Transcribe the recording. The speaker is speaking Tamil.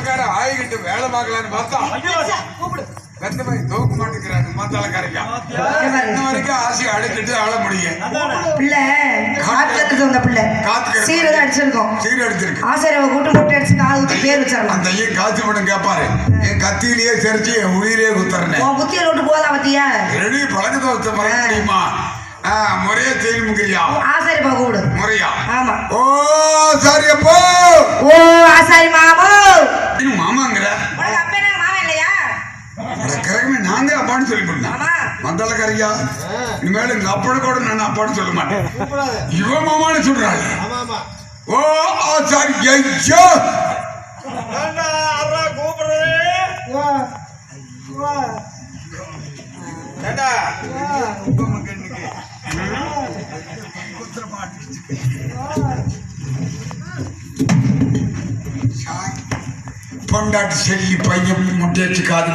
அப்பக்கார ஆயிக்கிட்டு வேலை பார்க்கலான்னு பார்த்தா பெத்த பையன் தூக்க மாட்டேங்கிறாங்க மாத்தாளக்காரைக்கா இன்ன வரைக்கும் ஆசை அழைச்சிட்டு ஆள முடியும் பிள்ளை காட்டுறதுக்கு வந்த பிள்ளை. காத்துக்கு சீரதான் அடிச்சிருக்கோம். சீர் அடிச்சிருக்கு. ஆசிரியரை கூட்டு முட்டை அடிச்சு கால் ஊத்தி பேர் வச்சிடலாம். அந்த ஐயன் காய்ச்சி படம் கேட்பாரு. என் கத்தியிலேயே சரிச்சு என் உயிரே குத்துறேன் உன் புத்தியில விட்டு போதா பத்தியா ரெடி பழக்க தோசை மறக்க முடியுமா முறையா செய்யணுங்கிறியா ஆசாரி பா கூடு முறையா? ஆமா. ஓ சரி அப்போ ஓ அப்பான்னு சொல்லி போட்டேன் ஆமா. மந்தாளக்காரியா இனிமேல் எங்க அப்பனை கூட நான் அப்பான்னு சொல்ல மாட்டேன். இவன் மாமான்னு சொல்றாள் ஓ ஆச்சாரி ஐயோ பொண்டாட்டி செல்லி பையன் முட்டையச்சு காது